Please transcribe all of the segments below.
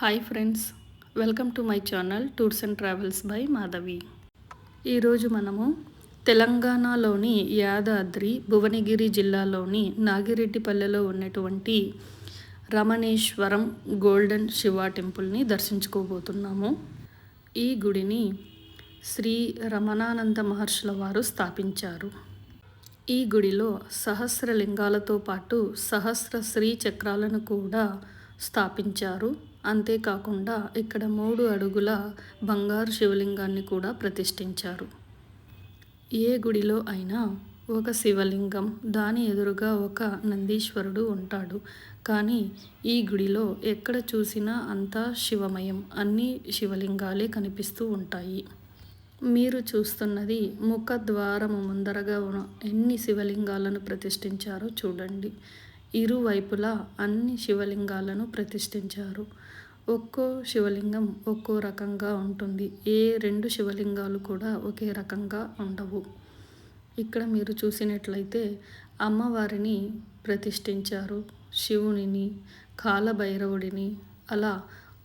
Hi friends welcome to my channel tours and travels by Madhavi. ఈరోజు మనము తెలంగాణలోని యాదాద్రి భువనగిరి జిల్లాలోని నాగిరెడ్డిపల్లెలో ఉన్నటువంటి రమణేశ్వరం గోల్డెన్ శివ టెంపుల్ని దర్శించుకోబోతున్నాము. ఈ గుడిని శ్రీ రమణానంద మహర్షుల వారు స్థాపించారు. ఈ గుడిలో సహస్రలింగాలతో పాటు సహస్ర శ్రీ చక్రాలను కూడా స్థాపించారు. అంతేకాకుండా ఇక్కడ మూడు అడుగుల బంగారు శివలింగాన్ని కూడా ప్రతిష్ఠించారు. ఏ గుడిలో అయినా ఒక శివలింగం దాని ఎదురుగా ఒక నందీశ్వరుడు ఉంటాడు. కానీ ఈ గుడిలో ఎక్కడ చూసినా అంతా శివమయం అన్ని శివలింగాలే కనిపిస్తూ ఉంటాయి. మీరు చూస్తున్నది ముఖద్వారము ముందరగా ఉన్న ఎన్ని శివలింగాలను ప్రతిష్ఠించారో చూడండి. ఇరువైపులా అన్ని శివలింగాలను ప్రతిష్ఠించారు. ఒక్కో శివలింగం ఒక్కో రకంగా ఉంటుంది. ఏ రెండు శివలింగాలు కూడా ఒకే రకంగా ఉండవు. ఇక్కడ మీరు చూసినట్లయితే అమ్మవారిని ప్రతిష్ఠించారు. శివునిని కాలభైరవుడిని అలా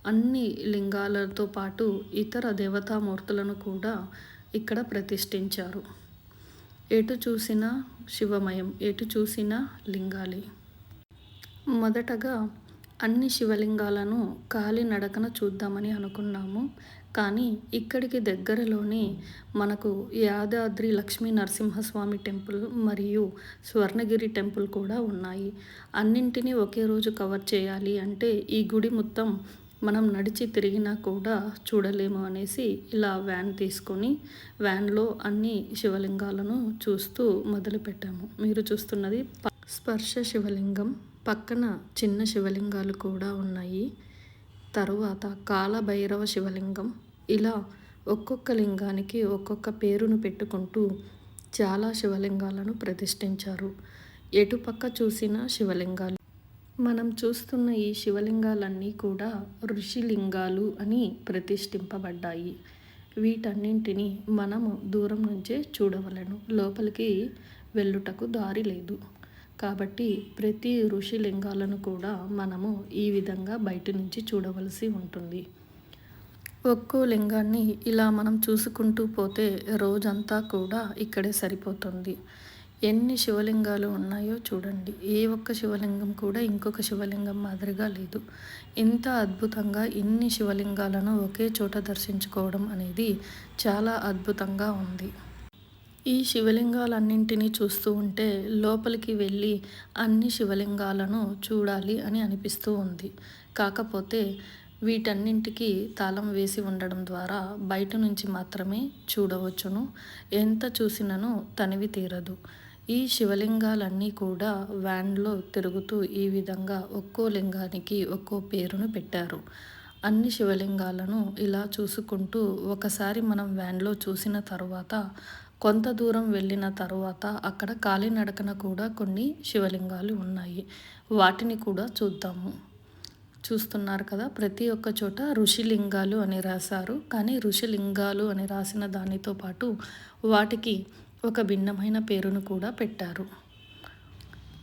అన్ని లింగాలతో పాటు ఇతర దేవతామూర్తులను కూడా ఇక్కడ ప్రతిష్ఠించారు. ఎటు చూసినా శివమయం ఎటు చూసినా లింగాలి. మొదటగా అన్ని శివలింగాలను కాలినడకన చూద్దామని అనుకున్నాము. కానీ ఇక్కడికి దగ్గరలోనే మనకు యాదాద్రి లక్ష్మీ నరసింహస్వామి టెంపుల్ మరియు స్వర్ణగిరి టెంపుల్ కూడా ఉన్నాయి. అన్నింటినీ ఒకే రోజు కవర్ చేయాలి అంటే ఈ గుడి మొత్తం మనం నడిచి తిరిగినా కూడా చూడలేము అనేసి ఇలా వ్యాన్ తీసుకొని వ్యాన్లో అన్ని శివలింగాలను చూస్తూ మొదలుపెట్టాము. మీరు చూస్తున్నది స్పర్శ శివలింగం. పక్కన చిన్న శివలింగాలు కూడా ఉన్నాయి. తరువాత కాలభైరవ శివలింగం. ఇలా ఒక్కొక్క లింగానికి ఒక్కొక్క పేరును పెట్టుకుంటూ చాలా శివలింగాలను ప్రతిష్ఠించారు. ఎటుపక్క చూసిన శివలింగాలు. మనం చూస్తున్న ఈ శివలింగాలన్నీ కూడా ఋషిలింగాలు అని ప్రతిష్ఠింపబడ్డాయి. వీటన్నింటినీ మనము దూరం నుంచే చూడవలను. లోపలికి వెళ్ళుటకు దారి లేదు. కాబట్టి ప్రతి ఋషిలింగాలను కూడా మనము ఈ విధంగా బయట నుంచి చూడవలసి ఉంటుంది. ఒక్కో లింగాన్ని ఇలా మనం చూసుకుంటూ పోతే రోజంతా కూడా ఇక్కడే సరిపోతుంది. ఎన్ని శివలింగాలు ఉన్నాయో చూడండి. ఏ ఒక్క శివలింగం కూడా ఇంకొక శివలింగం మాదిరిగా లేదు. ఇంత అద్భుతంగా ఇన్ని శివలింగాలను ఒకే చోట దర్శించుకోవడం అనేది చాలా అద్భుతంగా ఉంది. ఈ శివలింగాలన్నింటినీ చూస్తూ ఉంటే లోపలికి వెళ్ళి అన్ని శివలింగాలను చూడాలి అని అనిపిస్తూ ఉంది. కాకపోతే వీటన్నింటికి తాళం వేసి ఉండడం ద్వారా బయట నుంచి మాత్రమే చూడవచ్చును. ఎంత చూసినను తనివి తీరదు. ఈ శివలింగాలన్నీ కూడా వ్యాన్లో తిరుగుతూ ఈ విధంగా ఒక్కో లింగానికి ఒక్కో పేరును పెట్టారు. అన్ని శివలింగాలను ఇలా చూసుకుంటూ ఒకసారి మనం వ్యాన్లో చూసిన తర్వాత కొంత దూరం వెళ్ళిన తర్వాత అక్కడ కాలినడకన కూడా కొన్ని శివలింగాలు ఉన్నాయి. వాటిని కూడా చూద్దాము. చూస్తున్నారు కదా ప్రతి ఒక్క చోట ఋషిలింగాలు అని రాశారు. కానీ ఋషిలింగాలు అని రాసిన దానితో పాటు వాటికి ఒక భిన్నమైన పేరును కూడా పెట్టారు.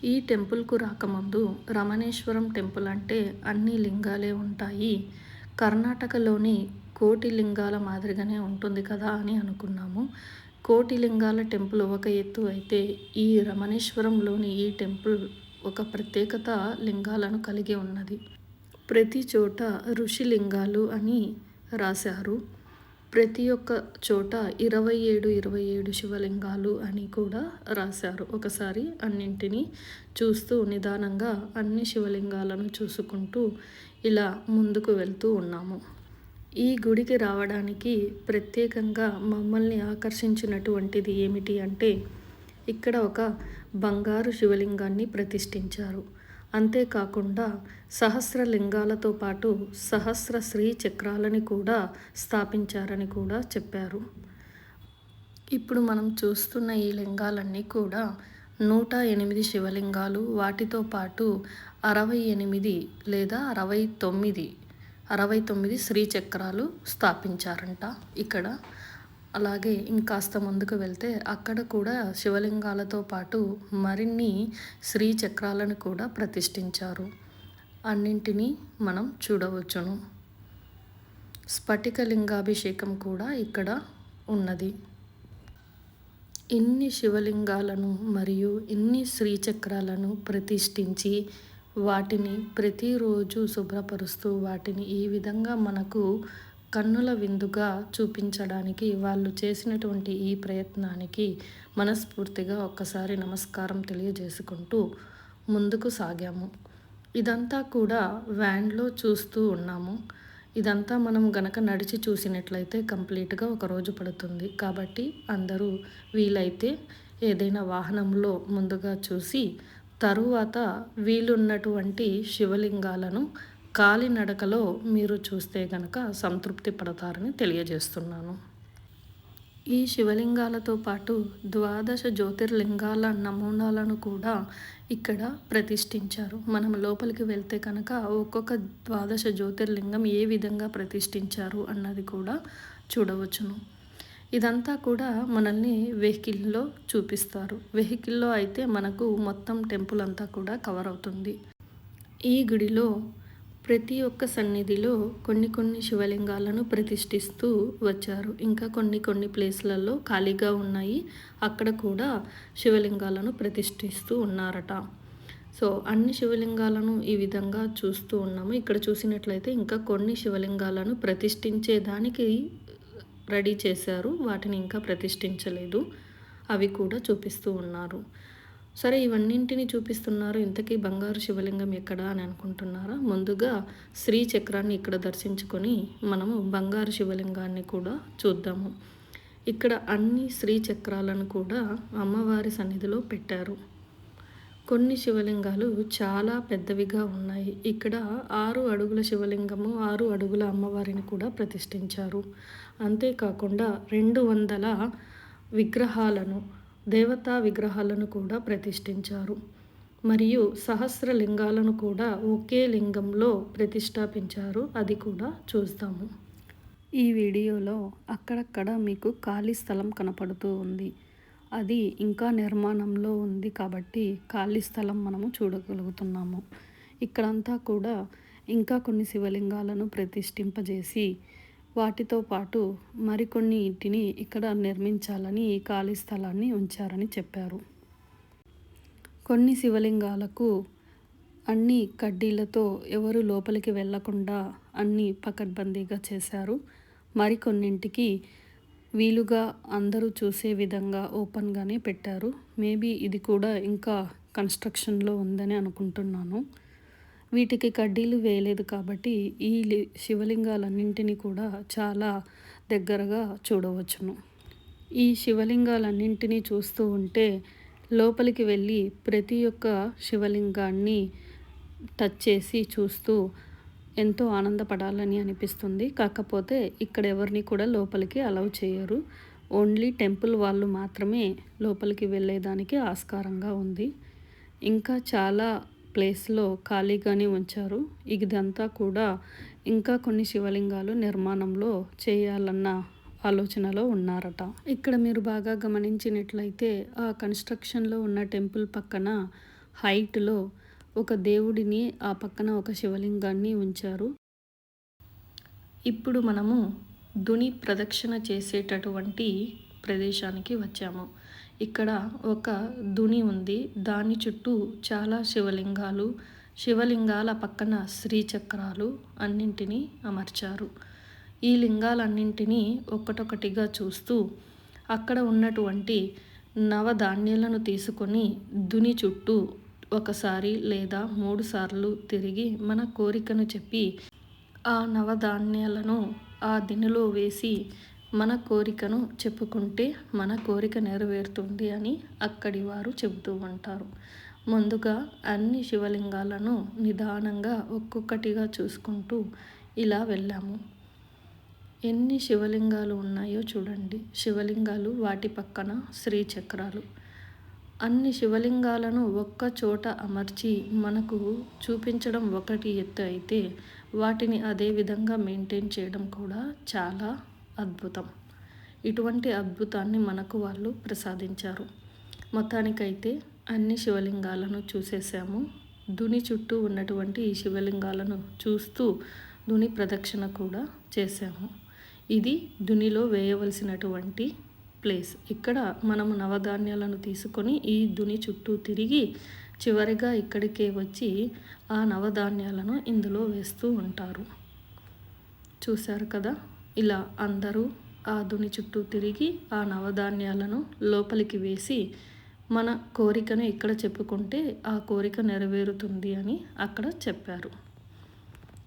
ఈ టెంపుల్కు రాకముందు రమణేశ్వరం టెంపుల్ అంటే అన్ని లింగాలే ఉంటాయి. కర్ణాటకలోని కోటి లింగాల మాదిరిగానే ఉంటుంది కదా అని అనుకున్నాము. కోటిలింగాల టెంపుల్ ఒక ఎత్తు అయితే ఈ రమణేశ్వరంలోని ఈ టెంపుల్ ఒక ప్రత్యేకత లింగాలను కలిగి ఉన్నది. ప్రతి చోట ఋషిలింగాలు అని రాశారు. ప్రతి ఒక్క చోట ఇరవై ఏడు ఇరవై ఏడు శివలింగాలు అని కూడా రాశారు. ఒకసారి అన్నింటినీ చూస్తూ నిదానంగా అన్ని శివలింగాలను చూసుకుంటూ ఇలా ముందుకు వెళ్తూ ఉన్నాము. ఈ గుడికి రావడానికి ప్రత్యేకంగా మమ్మల్ని ఆకర్షించినటువంటిది ఏమిటి అంటే ఇక్కడ ఒక బంగారు శివలింగాన్ని ప్రతిష్ఠించారు. అంతేకాకుండా సహస్ర లింగాలతో పాటు సహస్ర శ్రీ చక్రాలని కూడా స్థాపించారని కూడా చెప్పారు. ఇప్పుడు మనం చూస్తున్న ఈ లింగాలన్నీ కూడా నూట ఎనిమిది శివలింగాలు వాటితో పాటు అరవై ఎనిమిది లేదా అరవై తొమ్మిది అరవై తొమ్మిది శ్రీచక్రాలు స్థాపించారంట ఇక్కడ. అలాగే ఇంకాస్త ముందుకు వెళ్తే అక్కడ కూడా శివలింగాలతో పాటు మరిన్ని శ్రీచక్రాలను కూడా ప్రతిష్ఠించారు. అన్నింటినీ మనం చూడవచ్చును. స్ఫటికలింగాభిషేకం కూడా ఇక్కడ ఉన్నది. ఇన్ని శివలింగాలను మరియు ఇన్ని శ్రీచక్రాలను ప్రతిష్ఠించి వాటిని ప్రతిరోజు శుభ్రపరుస్తూ వాటిని ఈ విధంగా మనకు కన్నుల విందుగా చూపించడానికి వాళ్ళు చేసినటువంటి ఈ ప్రయత్నానికి మనస్ఫూర్తిగా ఒక్కసారి నమస్కారం తెలియజేసుకుంటూ ముందుకు సాగాము. ఇదంతా కూడా వ్యాన్లో చూస్తూ ఉన్నాము. ఇదంతా మనం గనక నడిచి చూసినట్లయితే కంప్లీట్గా ఒక రోజు పడుతుంది. కాబట్టి అందరూ వీలైతే ఏదైనా వాహనంలో ముందుగా చూసి తరువాత వీలున్నటువంటి శివలింగాలను కాలినడకలో మీరు చూస్తే గనక సంతృప్తి పడతారని తెలియజేస్తున్నాను. ఈ శివలింగాలతో పాటు ద్వాదశ జ్యోతిర్లింగాల నమూనాలను కూడా ఇక్కడ ప్రతిష్ఠించారు. మనం లోపలికి వెళ్తే కనుక ఒక్కొక్క ద్వాదశ జ్యోతిర్లింగం ఏ విధంగా ప్రతిష్ఠించారు అన్నది కూడా చూడవచ్చును. ఇదంతా కూడా మనల్ని వెహికల్లో చూపిస్తారు. వెహికల్లో అయితే మనకు మొత్తం టెంపుల్ అంతా కూడా కవర్ అవుతుంది. ఈ గుడిలో ప్రతి ఒక్క సన్నిధిలో కొన్ని కొన్ని శివలింగాలను ప్రతిష్ఠిస్తూ వచ్చారు. ఇంకా కొన్ని కొన్ని ప్లేస్లలో ఖాళీగా ఉన్నాయి. అక్కడ కూడా శివలింగాలను ప్రతిష్ఠిస్తూ ఉన్నారట. సో అన్ని శివలింగాలను ఈ విధంగా చూస్తూ ఉన్నాము. ఇక్కడ చూసినట్లయితే ఇంకా కొన్ని శివలింగాలను ప్రతిష్ఠించేదానికి రెడీ చేశారు. వాటిని ఇంకా ప్రతిష్ఠించలేదు. అవి కూడా చూపిస్తూ ఉన్నారు. సరే ఇవన్నింటిని చూపిస్తున్నారు. ఇంతకీ బంగారు శివలింగం ఎక్కడ అని అనుకుంటున్నారా? ముందుగా శ్రీ చక్రాన్ని ఇక్కడ దర్శించుకొని మనము బంగారు శివలింగాన్ని కూడా చూద్దాము. ఇక్కడ అన్ని శ్రీ చక్రాలను కూడా అమ్మవారి సన్నిధిలో పెట్టారు. కొన్ని శివలింగాలు చాలా పెద్దవిగా ఉన్నాయి. ఇక్కడ ఆరు అడుగుల శివలింగము ఆరు అడుగుల అమ్మవారిని కూడా ప్రతిష్ఠించారు. అంతేకాకుండా రెండు వందల విగ్రహాలను దేవతా విగ్రహాలను కూడా ప్రతిష్ఠించారు. మరియు సహస్ర లింగాలను కూడా ఒకే లింగంలో ప్రతిష్టాపించారు అది కూడా చూస్తాము. ఈ వీడియోలో అక్కడక్కడ మీకు ఖాళీ స్థలం కనపడుతూ ఉంది. అది ఇంకా నిర్మాణంలో ఉంది కాబట్టి ఖాళీ స్థలం మనము చూడగలుగుతున్నాము. ఇక్కడంతా కూడా ఇంకా కొన్ని శివలింగాలను ప్రతిష్ఠింపజేసి వాటితో పాటు మరికొన్ని ఇంటిని ఇక్కడ నిర్మించాలని ఈ ఖాళీ స్థలాన్ని ఉంచారని చెప్పారు. కొన్ని శివలింగాలకు అన్ని కడ్డీలతో ఎవరు లోపలికి వెళ్ళకుండా అన్ని పకడ్బందీగా చేశారు. మరికొన్నింటికి వీలుగా అందరూ చూసే విధంగా ఓపెన్గానే పెట్టారు. మేబీ ఇది కూడా ఇంకా కన్స్ట్రక్షన్లో ఉందని అనుకుంటున్నాను. వీటికి కడ్డీలు వేయలేదు కాబట్టి ఈ శివలింగాలన్నింటినీ కూడా చాలా దగ్గరగా చూడవచ్చును. ఈ శివలింగాలన్నింటినీ చూస్తూ ఉంటే లోపలికి వెళ్ళి ప్రతి ఒక్క శివలింగాన్ని టచ్ చేసి చూస్తూ ఎంతో ఆనందపడాలని అనిపిస్తుంది. కాకపోతే ఇక్కడ ఎవరిని కూడా లోపలికి అలౌ చేయరు. ఓన్లీ టెంపుల్ వాళ్ళు మాత్రమే లోపలికి వెళ్ళేదానికి ఆస్కారంగా ఉంది. ఇంకా చాలా ప్లేస్లో ఖాళీగానే ఉంచారు. ఇదంతా కూడా ఇంకా కొన్ని శివలింగాలు నిర్మాణంలో చేయాలన్న ఆలోచనలో ఉన్నారట. ఇక్కడ మీరు బాగా గమనించినట్లయితే ఆ కన్స్ట్రక్షన్లో ఉన్న టెంపుల్ పక్కన హైట్లో ఒక దేవుడిని ఆ పక్కన ఒక శివలింగాన్ని ఉంచారు. ఇప్పుడు మనము దుని ప్రదక్షిణ చేసేటటువంటి ప్రదేశానికి వచ్చాము. ఇక్కడ ఒక దుని ఉంది. దాని చుట్టూ చాలా శివలింగాలు. శివలింగాల పక్కన శ్రీచక్రాలు అన్నింటినీ అమర్చారు. ఈ లింగాలన్నింటినీ ఒకటొకటిగా చూస్తూ అక్కడ ఉన్నటువంటి నవధాన్యాలను తీసుకొని దుని చుట్టూ ఒకసారి లేదా మూడు సార్లు తిరిగి మన కోరికను చెప్పి ఆ నవధాన్యాలను ఆ దినిలో వేసి మన కోరికను చెప్పుకుంటే మన కోరిక నెరవేరుతుంది అని అక్కడి వారు చెబుతూ ఉంటారు. ముందుగా అన్ని శివలింగాలను నిదానంగా ఒక్కొక్కటిగా చూసుకుంటూ ఇలా వెళ్ళాము. ఎన్ని శివలింగాలు ఉన్నాయో చూడండి. శివలింగాలు వాటి పక్కన శ్రీచక్రాలు అన్ని శివలింగాలను ఒక్క చోట అమర్చి మనకు చూపించడం ఒకటి ఎత్తు అయితే వాటిని అదే విధంగా మెయింటైన్ చేయడం కూడా చాలా అద్భుతం. ఇటువంటి అద్భుతాన్ని మనకు వాళ్ళు ప్రసాదించారు. మొత్తానికైతే అన్ని శివలింగాలను చూసేసాము దుని చుట్టూ ఉన్నటువంటి ఈ శివలింగాలను చూస్తూ దుని ప్రదక్షిణ కూడా చేసాము ఇది దునిలో వేయవలసినటువంటి ప్లేస్. ఇక్కడ మనము నవధాన్యాలను తీసుకొని ఈ దుని చుట్టూ తిరిగి చివరిగా ఇక్కడికే వచ్చి ఆ నవధాన్యాలను ఇందులో వేస్తూ ఉంటారు. చూశారు కదా? ఇలా అందరూ ఆ దుని చుట్టూ తిరిగి ఆ నవధాన్యాలను లోపలికి వేసి మన కోరికను ఇక్కడ చెప్పుకుంటే ఆ కోరిక నెరవేరుతుంది అని అక్కడ చెప్పారు.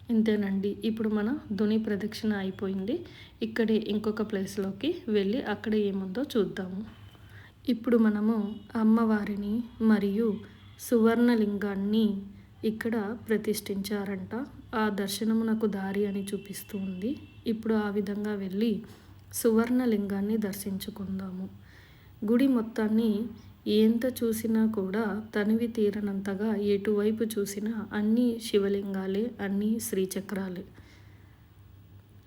ఇంతేనండి. ఇప్పుడు మన దుని ప్రదక్షిణ అయిపోయింది. ఇక్కడే ఇంకొక ప్లేస్లోకి వెళ్ళి అక్కడ ఏముందో చూద్దాము. ఇప్పుడు మనము అమ్మవారిని మరియు సువర్ణలింగాన్ని ఇక్కడ ప్రతిష్ఠించారంట. ఆ దర్శనమునకు దారి అని చూపిస్తూ ఉంది. ఇప్పుడు ఆ విధంగా వెళ్ళి సువర్ణలింగాన్ని దర్శించుకుందాము. గుడి మొత్తాన్ని ఎంత చూసినా కూడా తనివి తీరనంతగా ఎటువైపు చూసినా అన్నీ శివలింగాలే అన్నీ శ్రీచక్రాలే.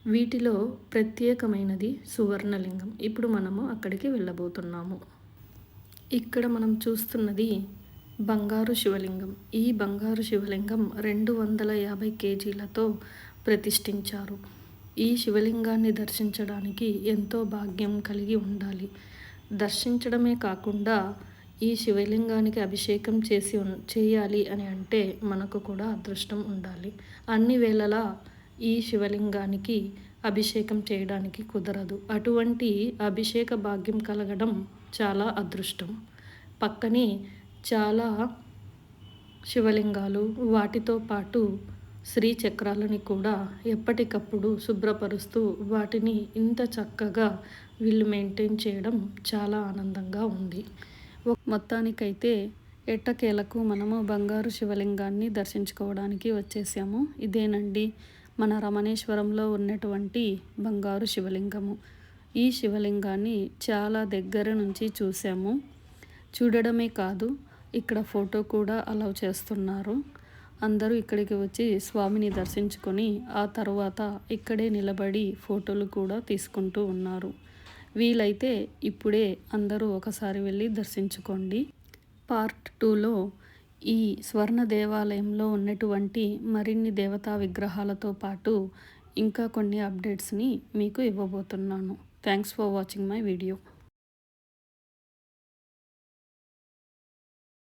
వీటిలో ప్రత్యేకమైనది సువర్ణలింగం. ఇప్పుడు మనము అక్కడికి వెళ్ళబోతున్నాము. ఇక్కడ మనం చూస్తున్నది బంగారు శివలింగం. ఈ బంగారు శివలింగం రెండు వందల యాభై కేజీలతో ప్రతిష్ఠించారు. ఈ శివలింగాన్ని దర్శించడానికి ఎంతో భాగ్యం కలిగి ఉండాలి. దర్శించడమే కాకుండా ఈ శివలింగానికి అభిషేకం చేసి చేయాలి అని అంటే మనకు కూడా అదృష్టం ఉండాలి. అన్ని వేళలా ఈ శివలింగానికి అభిషేకం చేయడానికి కుదరదు. అటువంటి అభిషేక భాగ్యం కలగడం చాలా అదృష్టం. పక్కనే చాలా శివలింగాలు వాటితో పాటు శ్రీ చక్రాలని కూడా ఎప్పటికప్పుడు శుభ్రపరుస్తూ వాటిని ఇంత చక్కగా వీళ్ళు మెయింటైన్ చేయడం చాలా ఆనందంగా ఉంది. మొత్తానికైతే ఎట్టకేలకు మనము బంగారు శివలింగాన్ని దర్శించుకోవడానికి వచ్చేసాము. ఇదేనండి మన రమణేశ్వరంలో ఉన్నటువంటి బంగారు శివలింగము. ఈ శివలింగాన్ని చాలా దగ్గర నుంచి చూసాము. చూడడమే కాదు ఇక్కడ ఫోటో కూడా అలౌ చేస్తున్నారు. అందరూ ఇక్కడికి వచ్చి స్వామిని దర్శించుకొని ఆ తర్వాత ఇక్కడే నిలబడి ఫోటోలు కూడా తీసుకుంటూ ఉన్నారు. వీలైతే ఇప్పుడే అందరూ ఒకసారి వెళ్ళి దర్శించుకోండి. పార్ట్ టూలో ఈ స్వర్ణ దేవాలయంలో ఉన్నటువంటి మరిన్ని దేవతా విగ్రహాలతో పాటు ఇంకా కొన్ని అప్డేట్స్ని మీకు ఇవ్వబోతున్నాను. Thanks for watching my video.